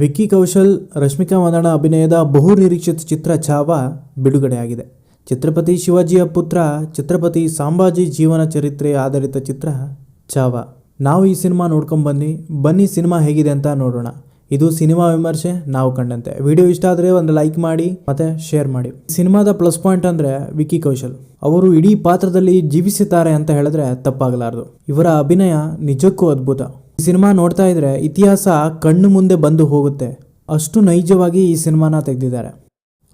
ವಿಕ್ಕಿ ಕೌಶಲ್, ರಶ್ಮಿಕಾ ಮಂದಣ್ಣ ಅಭಿನಯದ ಬಹು ನಿರೀಕ್ಷಿತ ಚಿತ್ರ ಛಾವ ಬಿಡುಗಡೆಯಾಗಿದೆ. ಛತ್ರಪತಿ ಶಿವಾಜಿಯ ಪುತ್ರ, ಛತ್ರಪತಿ ಸಾಂಬಾಜಿ ಜೀವನ ಚರಿತ್ರೆ ಆಧಾರಿತ ಚಿತ್ರ ಛಾವ. ನಾವು ಈ ಸಿನಿಮಾ ನೋಡ್ಕೊಂಡು ಬನ್ನಿ. ಬನ್ನಿ ಸಿನಿಮಾ ಹೇಗಿದೆ ಅಂತ ನೋಡೋಣ. ಇದು ಸಿನಿಮಾ ವಿಮರ್ಶೆ, ನಾವು ಕಂಡಂತೆ. ವಿಡಿಯೋ ಇಷ್ಟ ಆದರೆ ಒಂದು ಲೈಕ್ ಮಾಡಿ, ಮತ್ತೆ ಶೇರ್ ಮಾಡಿ. ಸಿನಿಮಾದ ಪ್ಲಸ್ ಪಾಯಿಂಟ್ ಅಂದರೆ ವಿಕ್ಕಿ ಕೌಶಲ್. ಅವರು ಇಡೀ ಪಾತ್ರದಲ್ಲಿ ಜೀವಿಸಿದ್ದಾರೆ ಅಂತ ಹೇಳಿದ್ರೆ ತಪ್ಪಾಗಲಾರದು. ಇವರ ಅಭಿನಯ ನಿಜಕ್ಕೂ ಅದ್ಭುತ. ಸಿನಿಮಾ ನೋಡ್ತಾ ಇದ್ರೆ ಇತಿಹಾಸ ಕಣ್ಣು ಮುಂದೆ ಬಂದು ಹೋಗುತ್ತೆ. ಅಷ್ಟು ನೈಜವಾಗಿ ಈ ಸಿನಿಮಾನ ತೆಗೆದಿದ್ದಾರೆ.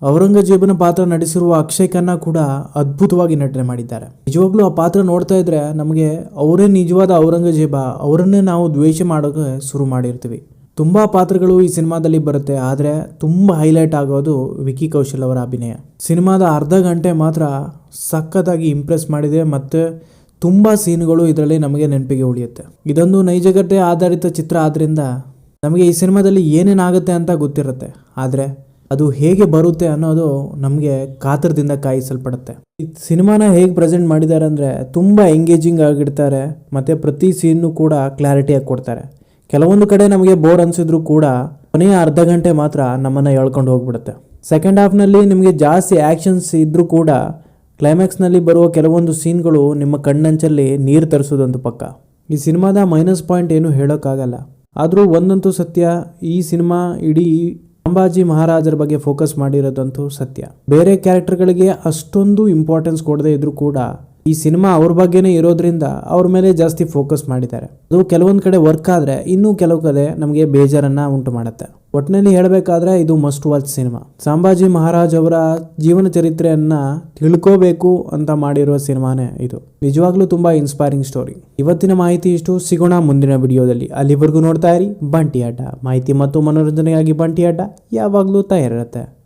ಔರಂಗಜೇಬನ ಪಾತ್ರ ನಡೆಸಿರುವ ಅಕ್ಷಯ್ ಖನ್ನ ಕೂಡ ಅದ್ಭುತವಾಗಿ ನಟನೆ ಮಾಡಿದ್ದಾರೆ. ನಿಜವಾಗ್ಲೂ ಆ ಪಾತ್ರ ನೋಡ್ತಾ ಇದ್ರೆ ನಮಗೆ ಅವರೇ ನಿಜವಾದ ಔರಂಗಜೇಬ, ಅವರನ್ನೇ ನಾವು ದ್ವೇಷ ಮಾಡೋಕೆ ಶುರು ಮಾಡಿರ್ತೀವಿ. ತುಂಬ ಪಾತ್ರಗಳು ಈ ಸಿನಿಮಾದಲ್ಲಿ ಬರುತ್ತೆ, ಆದರೆ ತುಂಬ ಹೈಲೈಟ್ ಆಗೋದು ವಿಕಿ ಕೌಶಲ್ ಅವರ ಅಭಿನಯ. ಸಿನಿಮಾದ ಅರ್ಧ ಗಂಟೆ ಮಾತ್ರ ಸಖತ್ತಾಗಿ ಇಂಪ್ರೆಸ್ ಮಾಡಿದೆ ಮತ್ತು ತುಂಬ ಸೀನ್ಗಳು ಇದರಲ್ಲಿ ನಮಗೆ ನೆನಪಿಗೆ ಉಳಿಯುತ್ತೆ. ಇದೊಂದು ನೈಜ ಘಟನೆ ಆಧಾರಿತ ಚಿತ್ರ ಆದ್ದರಿಂದ ನಮಗೆ ಈ ಸಿನಿಮಾದಲ್ಲಿ ಏನೇನಾಗುತ್ತೆ ಅಂತ ಗೊತ್ತಿರುತ್ತೆ. ಆದರೆ ಅದು ಹೇಗೆ ಬರುತ್ತೆ ಅನ್ನೋದು ನಮಗೆ ಕಾತರದಿಂದ ಕಾಯಿಸಲ್ಪಡುತ್ತೆ. ಈ ಸಿನಿಮಾನ ಹೇಗೆ ಪ್ರೆಸೆಂಟ್ ಮಾಡಿದ್ದಾರೆ ಅಂದರೆ ತುಂಬ ಎಂಗೇಜಿಂಗ್ ಆಗಿಡ್ತಾರೆ ಮತ್ತು ಪ್ರತಿ ಸೀನ್ನು ಕೂಡ ಕ್ಲಾರಿಟಿಯಾಗಿ ಕೊಡ್ತಾರೆ. ಕೆಲವೊಂದು ಕಡೆ ನಮಗೆ ಬೋರ್ ಅನಿಸಿದ್ರು ಕೂಡ ಕೊನೆಯ ಅರ್ಧ ಗಂಟೆ ಮಾತ್ರ ನಮ್ಮನ್ನು ಎಳ್ಕೊಂಡು ಹೋಗ್ಬಿಡುತ್ತೆ. ಸೆಕೆಂಡ್ ಹಾಫ್ನಲ್ಲಿ ನಿಮಗೆ ಜಾಸ್ತಿ ಆ್ಯಕ್ಷನ್ಸ್ ಇದ್ದರೂ ಕೂಡ ಕ್ಲೈಮ್ಯಾಕ್ಸ್ನಲ್ಲಿ ಬರುವ ಕೆಲವೊಂದು ಸೀನ್ಗಳು ನಿಮ್ಮ ಕಣ್ಣಂಚಲ್ಲಿ ನೀರು ತರಿಸೋದೊಂದು ಪಕ್ಕ. ಈ ಸಿನಿಮಾದ ಮೈನಸ್ ಪಾಯಿಂಟ್ ಏನು ಹೇಳೋಕ್ಕಾಗಲ್ಲ. ಆದರೂ ಒಂದಂತೂ ಸತ್ಯ, ಈ ಸಿನಿಮಾ ಇಡೀ ಸಂಭಾಜಿ ಮಹಾರಾಜರ ಬಗ್ಗೆ ಫೋಕಸ್ ಮಾಡಿರೋದಂತೂ ಸತ್ಯ. ಬೇರೆ ಕ್ಯಾರೆಕ್ಟರ್ಗಳಿಗೆ ಅಷ್ಟೊಂದು ಇಂಪಾರ್ಟೆನ್ಸ್ ಕೊಡದೇ ಇದ್ರೂ ಕೂಡ ಈ ಸಿನಿಮಾ ಅವ್ರ ಬಗ್ಗೆನೇ ಇರೋದ್ರಿಂದ ಅವ್ರ ಮೇಲೆ ಜಾಸ್ತಿ ಫೋಕಸ್ ಮಾಡಿದ್ದಾರೆ. ಅದು ಕೆಲವೊಂದು ಕಡೆ ವರ್ಕ್ ಆದರೆ ಇನ್ನೂ ಕೆಲವು ಕಡೆ ನಮಗೆ ಬೇಜಾರನ್ನು ಉಂಟು ಮಾಡುತ್ತೆ. ಒಟ್ಟಿನಲ್ಲಿ ಹೇಳಬೇಕಾದ್ರೆ ಇದು must watch cinema Sambhaji Maharaj ಅವರ ಜೀವನ ಚರಿತ್ರೆಯನ್ನು ತಿಳ್ಕೋಬೇಕು ಅಂತ ಮಾಡಿರುವ ಸಿನಿಮಾನೇ ಇದು. ನಿಜವಾಗ್ಲೂ ತುಂಬಾ ಇನ್ಸ್ಪೈರಿಂಗ್ ಸ್ಟೋರಿ ಇವತ್ತಿನ ಮಾಹಿತಿ ಇಷ್ಟು. ಸಿಗೋಣ ಮುಂದಿನ ವಿಡಿಯೋದಲ್ಲಿ. ಅಲ್ಲಿವರೆಗೂ ನೋಡ್ತಾ ಇರಿ. ಬಂಟಿ ಮಾಹಿತಿ ಮತ್ತು ಮನೋರಂಜನೆಗಾಗಿ ಬಂಟಿ ಅಡ್ಡ ಯಾವಾಗಲೂ ತಯಾರಿರುತ್ತೆ.